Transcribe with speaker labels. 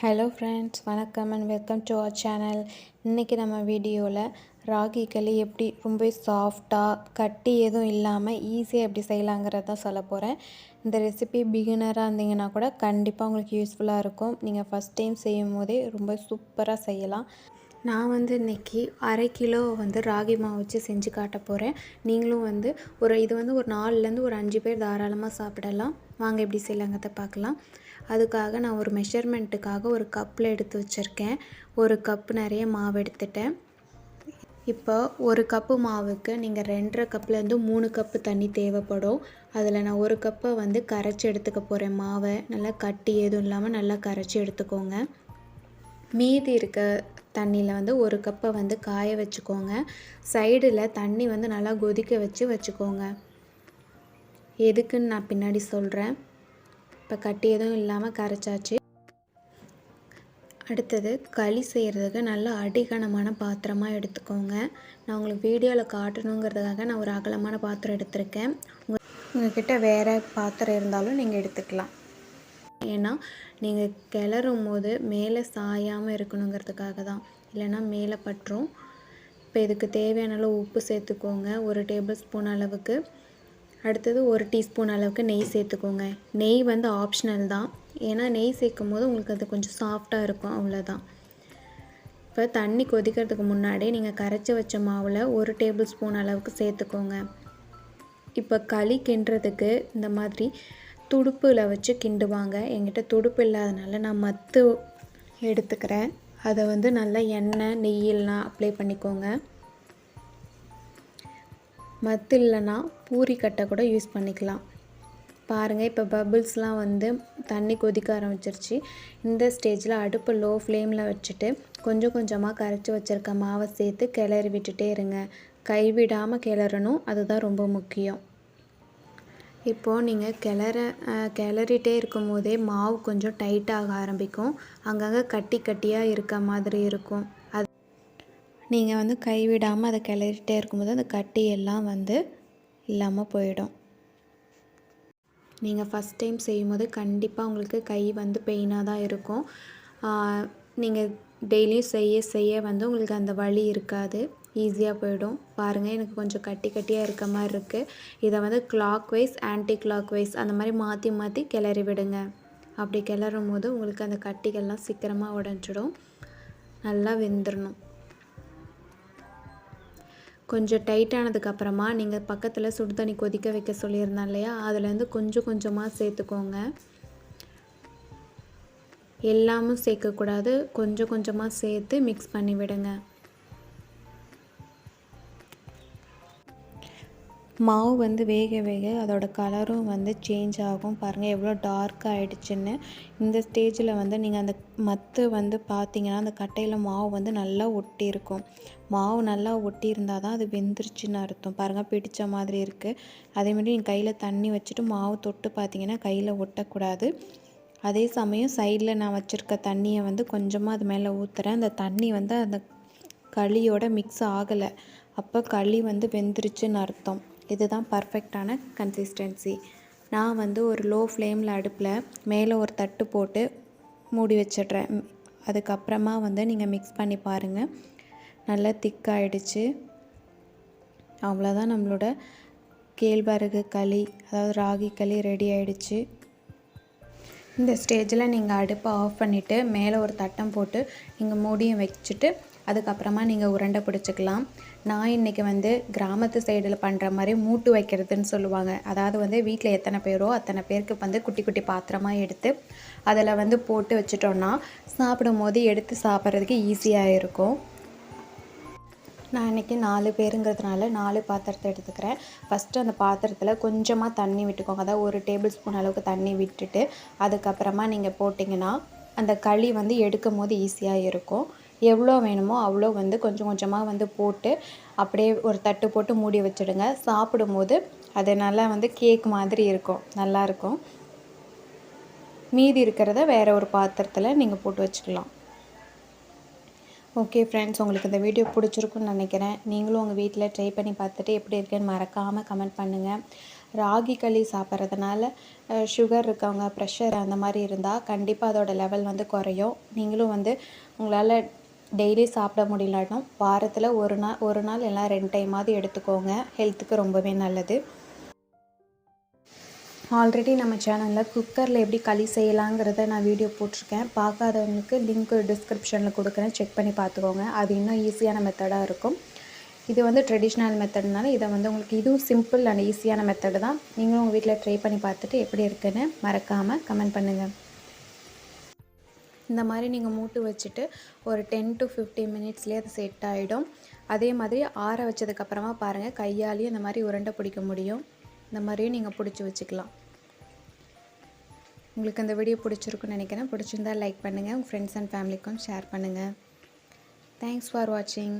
Speaker 1: Hello friends வணக்கம் and welcome to our channel இன்றைக்கி நம்ம வீடியோவில் ராகி களி எப்படி ரொம்ப சாஃப்டாக கட்டி எதுவும் இல்லாமல் ஈஸியாக எப்படி செய்யலாங்கிறத தான் சொல்ல போகிறேன் இந்த ரெசிபி பிகினராக இருந்தீங்கன்னா கூட கண்டிப்பாக உங்களுக்கு யூஸ்ஃபுல்லாக இருக்கும். நீங்கள் ஃபஸ்ட் டைம் செய்யும் போதே ரொம்ப சூப்பராக செய்யலாம். நான் வந்து இன்றைக்கி அரை கிலோ வந்து ராகி மாவு வச்சு செஞ்சு காட்ட போகிறேன் நீங்களும் வந்து ஒரு இது வந்து ஒரு நாலுலேருந்து ஒரு அஞ்சு பேர் தாராளமாக சாப்பிடலாம். வாங்க எப்படி செய்யலாங்கிறத பார்க்கலாம். அதுக்காக நான் ஒரு மெஷர்மெண்ட்டுக்காக ஒரு கப்பில் எடுத்து வச்சுருக்கேன். ஒரு கப்பு நிறைய மாவு எடுத்துட்டேன். இப்போ ஒரு கப்பு மாவுக்கு நீங்கள் ரெண்டரை கப்லேருந்து மூணு கப்பு தண்ணி தேவைப்படும். அதில் நான் ஒரு கப்பை வந்து கரைச்சி எடுத்துக்க போகிறேன் மாவை நல்லா கட்டி எதுவும் இல்லாமல் நல்லா கரைச்சி எடுத்துக்கோங்க. மீதி இருக்க தண்ணியில் வந்து ஒரு கப்பை வந்து காய வச்சுக்கோங்க. சைடில் தண்ணி வந்து நல்லா கொதிக்க வச்சு வச்சுக்கோங்க. எதுக்குன்னு நான் பின்னாடி சொல்கிறேன் இப்போ கட்டி எதுவும் இல்லாமல் கரைச்சாச்சு. அடுத்தது களி செய்கிறதுக்கு நல்ல அடிகனமான பாத்திரமாக எடுத்துக்கோங்க. நான் உங்களுக்கு வீடியோவில் காட்டணுங்கிறதுக்காக நான் ஒரு அகலமான பாத்திரம் எடுத்திருக்கேன். உங்கள் உங்கள்கிட்ட வேறு பாத்திரம் இருந்தாலும் நீங்கள் எடுத்துக்கலாம். ஏன்னா நீங்கள் கிளறும் போது மேலே சாயாமல் இருக்கணுங்கிறதுக்காக தான். இல்லைன்னா மேலே பற்றும். இப்போ இதுக்கு தேவையான அளவு உப்பு சேர்த்துக்கோங்க. ஒரு டேபிள் ஸ்பூன் அளவுக்கு. அடுத்தது ஒரு டீஸ்பூன் அளவுக்கு நெய் சேர்த்துக்கோங்க. நெய் வந்து ஆப்ஷனல் தான். ஏன்னா நெய் சேர்க்கும் போது உங்களுக்கு அது கொஞ்சம் சாஃப்டாக இருக்கும். அவ்வளோதான் இப்போ தண்ணி கொதிக்கிறதுக்கு முன்னாடி நீங்கள் கரைச்சி வச்ச மாவில் ஒரு டேபிள் ஸ்பூன் அளவுக்கு சேர்த்துக்கோங்க. இப்போ களி கிண்டுறதுக்கு இந்த மாதிரி துடுப்பில் வச்சு கிண்டுவாங்க. என்கிட்ட துடுப்பு இல்லாதனால நான் மத்து எடுத்துக்கிறேன். அதை வந்து நல்லா எண்ணெய் நெய்யெல்லாம் அப்ளை பண்ணிக்கோங்க. மத்து இல்லைன்னா பூரி கட்டை கூட யூஸ் பண்ணிக்கலாம். பாருங்கள் இப்போ பபிள்ஸ்லாம் வந்து தண்ணி கொதிக்க ஆரம்பிச்சிருச்சு. இந்த ஸ்டேஜில் அடுப்பு லோ ஃப்ளேமில் வச்சுட்டு கொஞ்சம் கொஞ்சமாக கரைச்சி வச்சுருக்க மாவை சேர்த்து கிளறி விட்டுட்டே இருங்க. கைவிடாமல் கிளறணும் அதுதான் ரொம்ப முக்கியம். இப்போது நீங்கள் கிளற கிளறிட்டே இருக்கும் போதே மாவு கொஞ்சம் டைட்டாக ஆரம்பிக்கும். அங்கங்கே கட்டி கட்டியாக இருக்க மாதிரி இருக்கும். அது நீங்கள் வந்து கைவிடாமல் அதை கிளறிட்டே இருக்கும்போது அந்த கட்டி எல்லாம் வந்து இல்லாமல் போயிடும். நீங்கள் ஃபஸ்ட் டைம் செய்யும்போது கண்டிப்பாக உங்களுக்கு கை வந்து பெயினாக தான் இருக்கும். நீங்கள் டெய்லியும் செய்ய செய்ய வந்து உங்களுக்கு அந்த வலி இருக்காது. ஈஸியாக போயிடும். பாருங்கள் எனக்கு கொஞ்சம் கட்டி கட்டியாக இருக்க மாதிரி இருக்குது இதை வந்து clockwise anti clock wise அந்த மாதிரி மாற்றி மாற்றி கிளறி விடுங்க. அப்படி கிளறும் போது உங்களுக்கு அந்த கட்டிகள்லாம் சீக்கிரமாக உடஞ்சிடும். நல்லா வெந்துடணும் கொஞ்சம் டைட்டானதுக்கப்புறமா நீங்கள் பக்கத்தில் சுடு தண்ணி கொதிக்க வைக்க சொல்லியிருந்தேன் இல்லையா? அதுலேருந்து கொஞ்சம் கொஞ்சமாக சேர்த்துக்கோங்க. எல்லாமும் சேர்க்கக்கூடாது. கொஞ்சம் கொஞ்சமாக சேர்த்து மிக்ஸ் பண்ணி விடுங்க. மாவு வந்து வேக வேக அதோட கலரும் வந்து சேஞ்ச் ஆகும். பாருங்கள் எவ்வளோ டார்க்காக ஆகிடுச்சின்னு இந்த ஸ்டேஜில் வந்து நீங்கள் அந்த மத்து வந்து பார்த்தீங்கன்னா அந்த கட்டையில் மாவு வந்து நல்லா ஒட்டி இருக்கும் மாவு நல்லா ஒட்டி இருந்தால் தான் அது வெந்துருச்சுன்னு அர்த்தம். பாருங்கள் பிடித்த மாதிரி இருக்குது அதேமாதிரி நீங்கள் கையில் தண்ணி வச்சுட்டு மாவு தொட்டு பார்த்தீங்கன்னா கையில் ஒட்டக்கூடாது. அதே சமயம் சைடில் நான் வச்சுருக்க தண்ணியை வந்து கொஞ்சமாக அது மேலே ஊற்றுறேன் அந்த தண்ணி வந்து அந்த களியோட மிக்ஸ் ஆகலை. அப்போ களி வந்து வெந்துருச்சுன்னு அர்த்தம். இதுதான் பர்ஃபெக்டான கன்சிஸ்டன்சி நான் வந்து ஒரு லோ ஃப்ளேமில் அடுப்பில் மேலே ஒரு தட்டு போட்டு மூடி வச்சிடுறேன். அதுக்கப்புறமா வந்து நீங்கள் மிக்ஸ் பண்ணி பாருங்கள் நல்லா திக்காகிடுச்சு அவ்வளோதான் நம்மளோட கேழ்வரகு களி அதாவது ராகி களி ரெடி ஆகிடுச்சு இந்த ஸ்டேஜில் நீங்கள் அடுப்பை ஆஃப் பண்ணிவிட்டு மேலே ஒரு தட்டம் போட்டு நீங்கள் மூடியும் வச்சுட்டு அதுக்கப்புறமா நீங்கள் உருண்டை பிடிச்சிக்கலாம். நான் இன்றைக்கி வந்து கிராமத்து சைடில் பண்ணுற மாதிரி மூட்டு வைக்கிறதுன்னு சொல்லுவாங்க. அதாவது வந்து வீட்டில் எத்தனை பேரோ அத்தனை பேருக்கு வந்து குட்டி குட்டி பாத்திரமாக எடுத்து அதில் வந்து போட்டு வச்சிட்டோன்னா சாப்பிடும் போது எடுத்து சாப்பிட்றதுக்கு ஈஸியாக இருக்கும். நான் இன்றைக்கி நாலு பேருங்கிறதுனால நாலு பாத்திரத்தை எடுத்துக்கிறேன். ஃபஸ்ட்டு அந்த பாத்திரத்தில் கொஞ்சமாக தண்ணி விட்டுக்கோங்க. அதாவது ஒரு டேபிள் ஸ்பூன் அளவுக்கு தண்ணி விட்டுட்டு அதுக்கப்புறமா நீங்கள் போட்டிங்கன்னா அந்த களி வந்து எடுக்கும் போது ஈஸியாக இருக்கும். எவ்வளோ வேணுமோ அவ்வளோ வந்து கொஞ்சம் கொஞ்சமாக வந்து போட்டு அப்படியே ஒரு தட்டு போட்டு மூடி வச்சுடுங்க. சாப்பிடும்போது அது நல்லா வந்து கேக் மாதிரி இருக்கும். நல்லாயிருக்கும் மீதி இருக்கிறத வேறு ஒரு பாத்திரத்தில் நீங்கள் போட்டு வச்சுக்கலாம். ஓகே ஃப்ரெண்ட்ஸ் உங்களுக்கு இந்த வீடியோ பிடிச்சிருக்குன்னு நினைக்கிறேன். நீங்களும் உங்கள் வீட்டில் ட்ரை பண்ணி பார்த்துட்டு எப்படி இருக்குன்னு மறக்காமல் கமெண்ட் பண்ணுங்கள் ராகி களி சாப்பிட்றதுனால சுகர் இருக்கவங்க ப்ரெஷர் அந்த மாதிரி இருந்தால் கண்டிப்பாக அதோட லெவல் வந்து குறையும். நீங்களும் வந்து உங்களால் டெய்லி சாப்பிட முடியலனாலும் வாரத்தில் ஒரு நாள் ஒரு நாள் எல்லாம் ரெண்டு டைமாவது எடுத்துக்கோங்க. ஹெல்த்துக்கு ரொம்பவே நல்லது. ஆல்ரெடி நம்ம சேனலில் குக்கரில் எப்படி களி செய்யலாங்கிறத நான் வீடியோ போட்டிருக்கேன். பார்க்காதவங்களுக்கு லிங்க் டிஸ்கிரிப்ஷனில் கொடுக்குறேன். செக் பண்ணி பார்த்துக்கோங்க. அது இன்னும் ஈஸியான மெத்தடாக இருக்கும். இது வந்து ட்ரெடிஷ்னல் மெத்தட்னால இதை வந்து உங்களுக்கு இதுவும் சிம்பிள் அண்ட் ஈஸியான மெத்தடு தான். நீங்களும் உங்கள் வீட்டில் ட்ரை பண்ணி பார்த்துட்டு எப்படி இருக்குன்னு மறக்காமல் கமெண்ட் பண்ணுங்கள் இந்த மாதிரி நீங்கள் மூட்டு வச்சுட்டு ஒரு டென் டு ஃபிஃப்டீன் மினிட்ஸ்லேயே அது செட் ஆகிடும் அதே மாதிரி ஆற வச்சதுக்கப்புறமா பாருங்கள் கையாலேயும் இந்த மாதிரி உருண்டை பிடிக்க முடியும். இந்த மாதிரியும் நீங்கள் பிடிச்சி வச்சுக்கலாம். உங்களுக்கு இந்த வீடியோ பிடிச்சிருக்குன்னு நினைக்கிறேன். பிடிச்சிருந்தா லைக் பண்ணுங்கள் உங்கள் ஃப்ரெண்ட்ஸ் அண்ட் ஃபேமிலிக்கும் ஷேர் பண்ணுங்கள் தேங்க்ஸ் ஃபார் வாட்சிங்